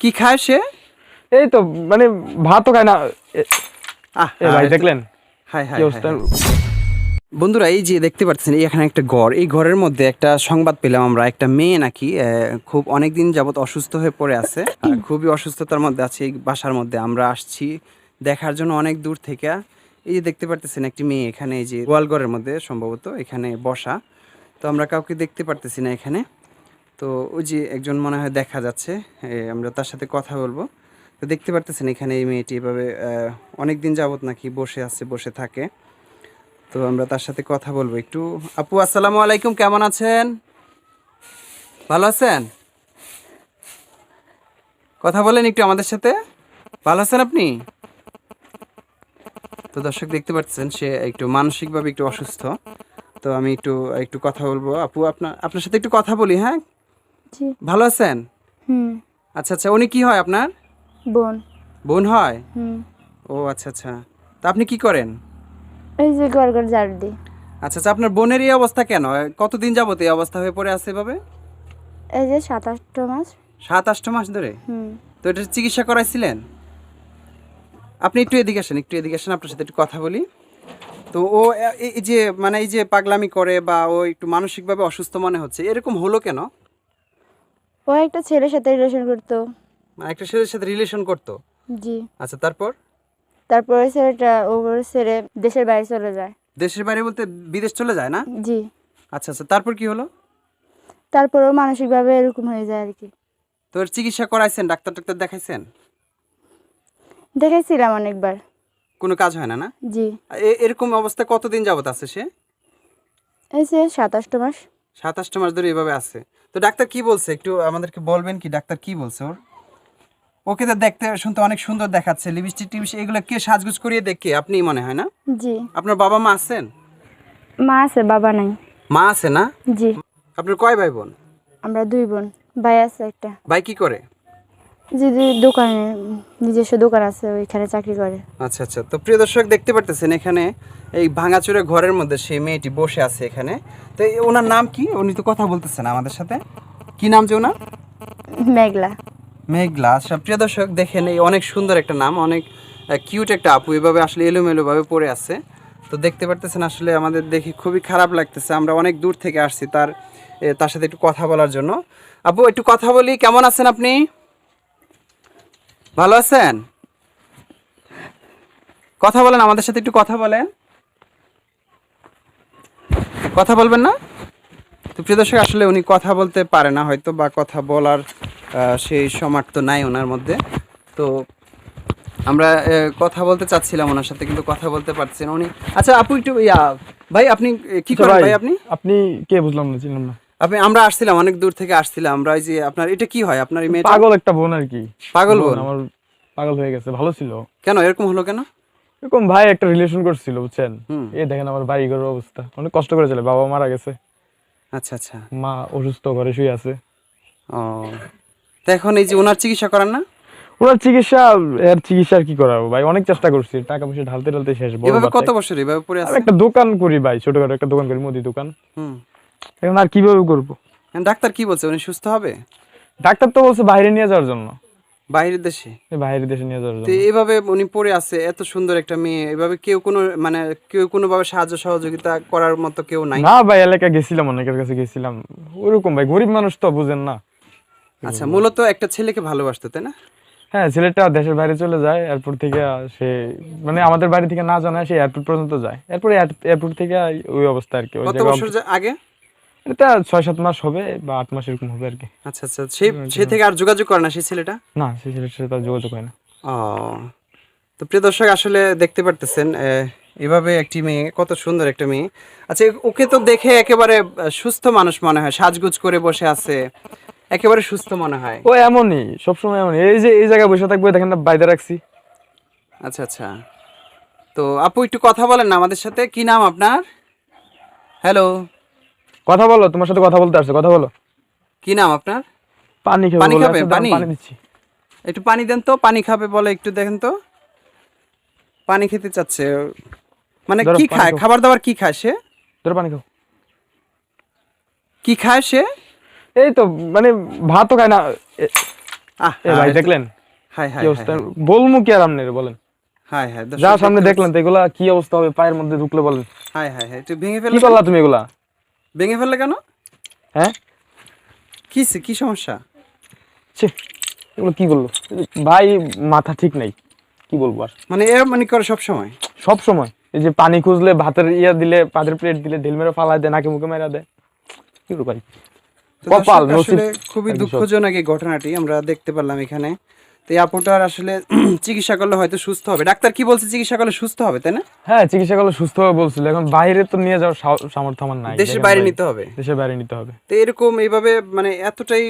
কি খায় সে? এই তো মানে ভাতও খায় না। ভাই দেখলেন? হাই হাই বন্ধুরা এই যে দেখতে পাচ্ছেন এখানে একটা ঘর। এই ঘরের মধ্যে একটা সংবাদ পেলাম আমরা একটা মেয়ে নাকি খুব অনেক দিন যাবত অসুস্থ হয়ে পড়ে আছে আর খুবই অসুস্থতার মধ্যে আছে এই বাসার মধ্যে। আমরা আসছি দেখার জন্য অনেক দূর থেকে। এই যে দেখতে পারতেছেন একটি মেয়ে এখানে এই যে গোয়ালঘরের মধ্যে সম্ভবত এখানে বসা। তো আমরা কাউকে দেখতে পারতেছি না এখানে। তো ওই যে একজন মনে হয় দেখা যাচ্ছে আমরা তার সাথে কথা বলব। তো দেখতে পারতেছেন এখানে এই মেয়েটি এভাবে অনেক দিন যাবত নাকি বসে আছে, বসে থাকে। তো আমরা তার সাথে কথা বলব। একটু, আপু, আসসালামু আলাইকুম, কেমন আছেন? ভালো আছেন? কথা বলেন একটু আমাদের সাথে। ভালো আছেন আপনি? তো দর্শক দেখতে পাচ্ছেন, সে একটু মানসিকভাবে একটু অসুস্থ। তো আমি একটু একটু কথা বলব। আপু আপনার আপনার সাথে একটু কথা বলি হ্যাঁ? ভালো আছেন? হুম। আচ্ছা আচ্ছা উনি কি হয় আপনার? বোন। বোন হয়? হুম। ও আচ্ছা আচ্ছা। তা আপনি কি করেন? এই যে ঘর ঘর ঝাড় দিই। আচ্ছা আচ্ছা আপনার বোনের এই অবস্থা কেন? কতদিন যাবত এই অবস্থা হয়ে পড়ে আছে এভাবে? এই যে সাত আটটা মাস। সাত আষ্ট মাস ধরে? হুম। তো এটা চিকিৎসা করাইছিলেন? আপনি একটু এদিকে আসেন একটু এদিকে আসেন আপনার সাথে একটু কথা বলি। তো ও এই এই যে মানে এই যে পাগলামি করে বা ও একটু মানসিকভাবে অসুস্থ মনে হচ্ছে এরকম হলো কেন? ও একটা ছেলের সাথে রিলেশন করতো। মানে একটা ছেলের সাথে রিলেশন করতো? জি। আচ্ছা তারপর? তারপরে ছেলেটা ও ছেড়ে দেশের বাইরে চলে যায়। দেশের বাইরে বলতে বিদেশ চলে যায় না? জি। আচ্ছা আচ্ছা তারপর কি হলো? তারপরেও মানসিকভাবে এরকম হয়ে যায় আর কি। তো এর চিকিৎসা করাইছেন ডাক্তার টাক্তার দেখাইছেন? দেখেছিলাম অনেকবার। কোনো কাজ হয় না না? জি। এরকম অবস্থা কতদিন যাবত আছে সে? এই যে সাত আটটা মাস। সাতাশটা মাস ধরে এভাবে আছে। তো ডাক্তার কি বলছে? একটু আমাদেরকে বলবেন কি? ডাক্তার কি বলছে ওর? ওকে তো দেখতে শুনতে অনেক সুন্দর দেখাচ্ছে। লিপস্টিক টিপস্টিক এগুলো কে সাজগুজ করিয়ে দেখে আপনি মনে হয় না? জি। আপনার বাবা মা আছেন? মা আছে বাবা নাই। মা আছে না? জি। আপনার কয় ভাই বোন? আমরা দুই বোন। ভাই আছে একটা। ভাই কি করে? যে যে দোকানে নিজস্ব দোকান আছে ওইখানে চাকরি করে। আচ্ছা আচ্ছা। তো প্রিয় দর্শক দেখতে পারতেছেন এখানে এই ভাঙাচুরে ঘরের মধ্যে সেই মেয়েটি বসে আছে এখানে। তো ওনার নাম কি? উনি তো কথা বলতেছেন আমাদের সাথে। কি নাম যে ওনার? মেঘলা। মেঘলা। আচ্ছা প্রিয় দর্শক দেখেন এই অনেক সুন্দর একটা নাম অনেক কিউট একটা আপু। এভাবে আসলে এলোমেলোভাবে পড়ে আছে। তো দেখতে পারতেছেন আসলে আমাদের দেখে খুবই খারাপ লাগতেছে। আমরা অনেক দূর থেকে আসছি তার তার সাথে একটু কথা বলার জন্য। আপু একটু কথা বলি। কেমন আছেন আপনি? ভালো আছেন? কথা বলেন আমাদের সাথে একটু কথা বলেন। কথা বলবেন না? তো প্রিয় দর্শক আসলে উনি কথা বলতে পারে না হয়তো বা কথা বলার সেই সমার্থ নাই ওনার মধ্যে। তো আমরা কথা বলতে চাচ্ছিলাম ওনার সাথে কিন্তু কথা বলতে পারছি না উনি। আচ্ছা আপু একটু ভাই আপনি কি আচ্ছা করেন ভাই, আপনি? আপনি কে বুঝলাম না চিনলাম না। আপনি আমরা আসছিলাম অনেক দূর থেকে আসছিলাম আমরা এই যে আপনার এটা কি হয়? আপনার এই মেয়েটা? পাগল একটা বোন আর কি। পাগল বোন? আমার পাগল হয়ে গেছে ভালো ছিল। কেন এরকম হলো কেন? এরকম ভাই একটা রিলেশন করছিল বুঝছেন। এই দেখেন আমার বাড়ি ঘরের অবস্থা। অনেক কষ্ট করে চলে বাবা মারা গেছে। আচ্ছা আচ্ছা। মা অসুস্থ ঘরে শুয়ে আছে। ও। তো এখন এই যে ওনার চিকিৎসা করান না? ওনার চিকিৎসা এর চিকিৎসা আর কি করাবো ভাই? অনেক চেষ্টা করছি টাকা পয়সা ঢালতে ঢালতে শেষ বড় এভাবে কত বছর এভাবে পড়ে আছে? একটা দোকান করি ভাই ছোটখাটো একটা দোকান করি মুদি দোকান। হুম। এখন আর কীভাবে করব? এখন ডাক্তার কি বলছে উনি সুস্থ হবে? ডাক্তার তো বলছে বাইরে নিয়ে যাওয়ার জন্য। বাইরের দেশে? বাইরের দেশে নিয়ে যাওয়ার জন্য। এভাবে উনি পড়ে আছে এত সুন্দর একটা মেয়ে এভাবে কেউ কোনো মানে কেউ কোনোভাবে সাহায্য সহযোগিতা করার মতো কেউ নাই? না ভাই এলাকা গেছিলাম অনেকের কাছে গেছিলাম। ওরকম ভাই গরিব মানুষ তো বুঝেন না। আচ্ছা মূলত একটা ছেলেকে ভালোবাসতো তাই না? হ্যাঁ ছেলেটা দেশের বাইরে চলে যায় এয়ারপোর্ট থেকে সে মানে আমাদের বাড়ি থেকে না জানায় সে এয়ারপোর্ট পর্যন্ত যায়। এরপরে এয়ারপোর্ট থেকে ওই অবস্থা আর কি ওই কত বছর আগে? এটা ছয় সাত মাস হবে বা আট মাস এরকম হবে আর কি। আচ্ছা আচ্ছা সেই সে থেকে আর যোগাযোগ করে না সেই ছেলেটা? না সেই ছেলেটার সাথে যোগাযোগ হয় না। ও তো প্রিয় দর্শক আসলে দেখতে পারতেছেন এভাবে একটি মেয়ে কত সুন্দর একটা মেয়ে। আচ্ছা ওকে তো দেখে একেবারে সুস্থ মানুষ মনে হয় সাজগুজ করে বসে আছে একেবারে সুস্থ মনে হয়। ও এমনই সবসময় এমনই। এই যে এই জায়গায় বসে থাকবে দেখেন না বাইরে রাখছি। আচ্ছা আচ্ছা। তো আপু একটু কথা বলেন না আমাদের সাথে। কি নাম আপনার? হ্যালো কথা বলো তোমার সাথে কথা বলতে আসছে কথা বলো। কি নাম আপনার? পানি খাবে পানি খাবে? পানি? দিচ্ছি। একটু পানি দেন তো পানি খাবে বলে একটু দেখেন তো। পানি খেতে চাচ্ছে। মানে কি খায়? খাবার দাবার কি খায় সে? ধরো পানি খাও। কি খায় সে? এই তো মানে ভাতও খায় না। আহ ভাই দেখলেন? হাই হাই কি বলমু কি আর আপনার বলেন। হাই হাই যা সামনে দেখলেন তো এগুলা কি অবস্থা হবে? পায়ের মধ্যে ঢুকলে বলেন। হাই হাই হাই ভেঙে কি ফেললে? করলা তুমি এগুলা? ভেঙে ফেললে কেন? হ্যাঁ? কি কি সমস্যা? এগুলো কি বলল? ভাই মাথা ঠিক নাই। কি বলব আর? মানে এর মানে করে সব সময় সব সময়। এই যে পানি খুঁজলে ভাতের ইয়া দিলে ভাতের প্লেট দিলে ঢিল মেরে ফালাই দেয় নাকি মুখে মেরা দেয়। কি করব কপাল, খুবই দুঃখজনক এই ঘটনাটি আমরা দেখতে পারলাম এখানে। তো এই আপুটার আসলে চিকিৎসা করলে হয়তো সুস্থ হবে। ডাক্তার কি বলছে চিকিৎসা করলে সুস্থ হবে তাই না? হ্যাঁ চিকিৎসা করলে সুস্থ হবে বলছিল। এখন বাইরে তো নিয়ে যাওয়ার সামর্থ্য আমার নাই। দেশের বাইরে নিতে হবে। দেশের বাইরে নিতে হবে। তো এরকম এইভাবে মানে এতটাই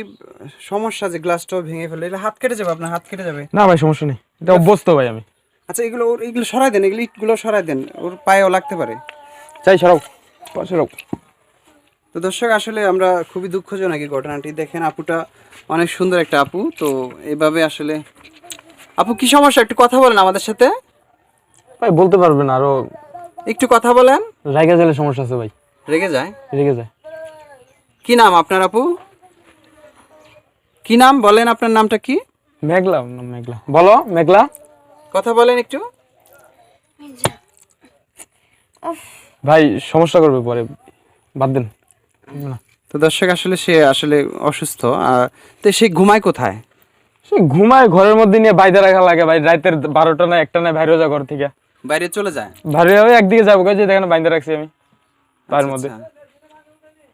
সমস্যা যে গ্লাসটাও ভেঙে ফেলে এটা হাত কেটে যাবে আপনার? হাত কেটে যাবে? না ভাই সমস্যা নেই। এটা অভ্যস্ত ভাই আমি। আচ্ছা এগুলো এগুলো সরাই দেন এগুলো ইটগুলো সরাই দেন ওর পায়েও লাগতে পারে। চাই সরাও সরাও। তো দর্শক আসলে আমরা খুবই দুঃখজনক এই ঘটনাটি। দেখেন আপুটা অনেক সুন্দর একটা আপু। তো এইভাবে আসলে আপু কি সমস্যা? একটু কথা বলেন আমাদের সাথে। ভাই বলতে পারবেন আরও। একটু কথা বলেন। জায়গা জেলে সমস্যা আছে ভাই। রেগে যায়? রেগে যায়। কি নাম আপনার আপু? কি নাম? বলেন আপনার নামটা কি? মেঘলা মেঘলা। বলো মেঘলা। কথা বলেন একটু। ভাই সমস্যা করবে পরে। বাদ দেন। তো দর্শক আসলে সে আসলে অসুস্থ তো সে ঘুমায় কোথায়? সে ঘুমায় ঘরের মধ্যে নিয়ে বাইরে রাখা লাগে ভাই রাতের বারোটা না একটা না বাইরে যা ঘর থেকে। বাইরে চলে যায়? বাইরে একদিকে যাব যে দেখেন বাইরে রাখছি আমি পায়ের মধ্যে। আচ্ছা।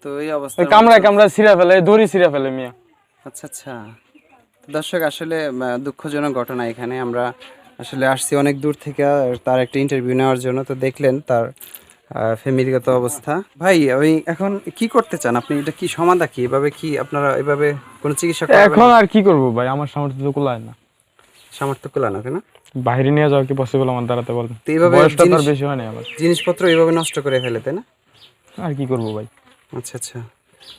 তো এই অবস্থা কামড়ায় কামড়ায় ছিঁড়া ফেলে দড়ি ছিঁড়া ফেলে মিয়া। আচ্ছা আচ্ছা। দর্শক আসলে দুঃখজনক ঘটনা এখানে। আমরা আসলে আসছি অনেক দূর থেকে তার একটা ইন্টারভিউ নেওয়ার জন্য। তো দেখলেন তার ফ্যামিলিগত অবস্থা। ভাই ওই এখন কি করতে চান? আপনি এটা কি সমাধা কি? এভাবে কি আপনারা এভাবে কোনো চিকিৎসা এখন আর কি করব ভাই? আমার সামর্থ্য তো কুলায় না। সামর্থ্য কুলানো কেন বাইরে নিয়ে যাওয়া কি পসিবল আমার দ্বারাতে বলেন? তো এইভাবে বয়সটা তো আর জিনিস- বেশি হয় না আমার। জিনিসপত্র এইভাবে নষ্ট করে ফেলে তাই না? আর কি করব ভাই? আচ্ছা আচ্ছা।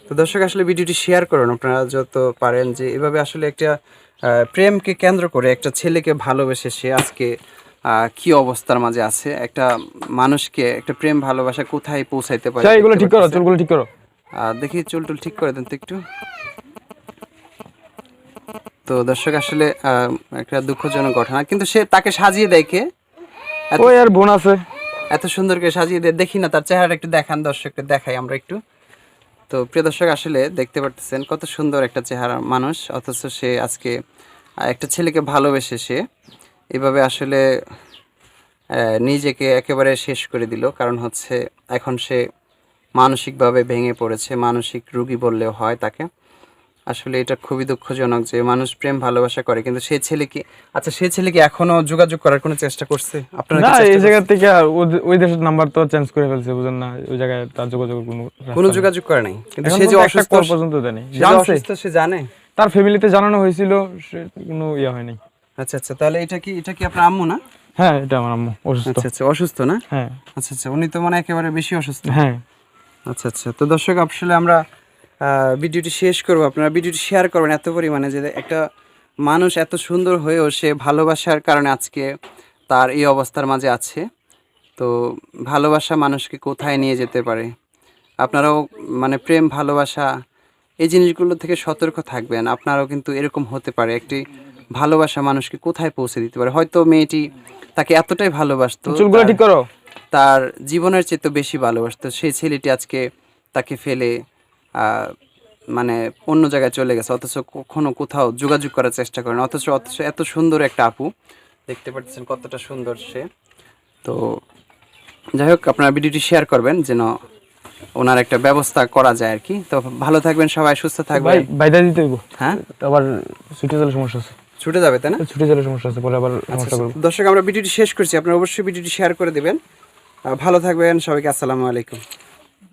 তো দর্শক আসলে ভিডিওটি শেয়ার করুন। আপনারা যত পারেন যে এভাবে আসলে একটা প্রেমকে কেন্দ্র করে একটা ছেলেকে ভালোবেসে সে আজকে কি অবস্থার মাঝে আছে? একটা মানুষকে একটা প্রেম ভালোবাসা কোথায় পৌঁছাইতে পারে? এগুলো ঠিক করো। চুলগুলো ঠিক করো। দেখি চুল টুল ঠিক করে দেন তো একটু। তো দর্শক আসলে একটা দুঃখজনক ঘটনা। কিন্তু সে তাকে সাজিয়ে দেখে এত- ওই আর বোন আছে। এত সুন্দর করে সাজিয়ে দেয়। দেখি না তার চেহারাটা একটু দেখান দর্শককে দেখাই আমরা একটু। তো প্রিয় দর্শক আসলে দেখতে পারতেছেন কত সুন্দর একটা চেহারা মানুষ। অথচ সে আজকে একটা ছেলেকে ভালোবেসে সে এভাবে আসলে নিজেকে একেবারে শেষ করে দিল। কারণ হচ্ছে এখন সে মানসিকভাবে ভেঙে পড়েছে। মানসিক রুগী বললেও হয় তাকে। আসলে এটা খুবই দুঃখজনক যে মানুষ প্রেম ভালোবাসা করে কিন্তু সেই ছেলেকে আচ্ছা সেই ছেলেকে এখনও যোগাযোগ করার কোনো চেষ্টা করছে? আপনারা না এই জায়গা থেকে ওই দেশের নাম্বার তো চেঞ্জ করে ফেলছে বুঝেন না ওই জায়গায় তার যোগাযোগ কোনো কোনো যোগাযোগ করে নাই। কিন্তু সে যে অসুস্থ পর্যন্ত সে জানছে? সে জানে। তার ফ্যামিলিতে জানানো হয়েছিল সে কোনো ইয়ে হয়নি। আচ্ছা আচ্ছা তাহলে এটা কি এটা কি আপনার আম্মু না? হ্যাঁ এটা আমার আম্মু অসুস্থ। আচ্ছা আচ্ছা অসুস্থ না? হ্যাঁ। আচ্ছা আচ্ছা উনি তো মানে একেবারে বেশি অসুস্থ। হ্যাঁ। আচ্ছা আচ্ছা তো দর্শক আসলে আমরা ভিডিওটি শেষ করব। আপনারা ভিডিওটি শেয়ার করবেন এত পরিমাণে যে একটা মানুষ এত সুন্দর হয়েও সে ভালোবাসার কারণে আজকে তার এই অবস্থার মাঝে আছে। তো ভালোবাসা মানুষকে কোথায় নিয়ে যেতে পারে? আপনারাও মানে প্রেম ভালোবাসা এই জিনিসগুলো থেকে সতর্ক থাকবেন। আপনারাও কিন্তু এরকম হতে পারে। একটি ভালোবাসা মানুষকে কোথায় পৌঁছে দিতে পারে? হয়তো মেয়েটি তাকে এতটাই ভালোবাসতো চুলগুলো ঠিক করো। তার জীবনের চেয়ে তো বেশি ভালোবাসতো। সেই ছেলেটি আজকে তাকে ফেলে মানে অন্য জায়গায় চলে গেছে অথচ কখনো কোথাও যোগাযোগ করার চেষ্টা করেন অথচ অথচ এত সুন্দর একটা আপু। দেখতে পাচ্ছেন কতটা সুন্দর সে। তো যাই হোক আপনারা ভিডিওটি শেয়ার করবেন যেন ওনার একটা ব্যবস্থা করা যায় আর কি। তো ভালো থাকবেন সবাই সুস্থ থাকবেন। বাইদা দিতে হ্যাঁ? আবার ছুটে সমস্যা আছে। ছুটে যাবে তাই না? ছুটে গেলে সমস্যা আছে পরে আবার আচ্ছা, সমস্যা করব। দর্শক আমরা ভিডিওটি শেষ করছি। আপনারা অবশ্যই ভিডিওটি শেয়ার করে দেবেন। ভালো থাকবেন। সবাইকে আসসালামু আলাইকুম।